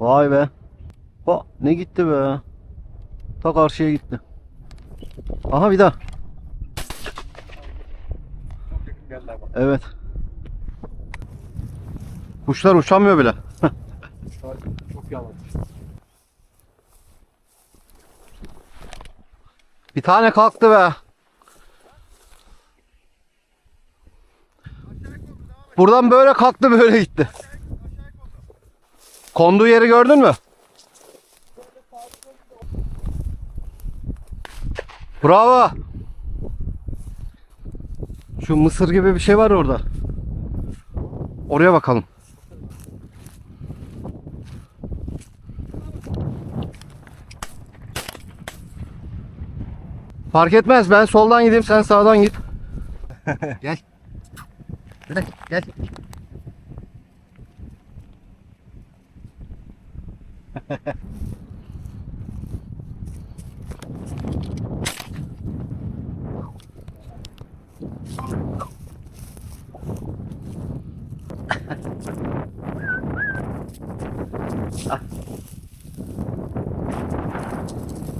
Vay be. Ha, ne gitti be. Ta karşıya gitti. Aha bir daha. Evet. Kuşlar uçamıyor bile. Çok. Bir tane kalktı be. Buradan böyle kalktı böyle gitti. Konduğu yeri gördün mü? Bravo. Şu mısır gibi bir şey var orada. Oraya bakalım. Fark etmez. Ben soldan gideyim, sen sağdan git. gel. Gel. 아.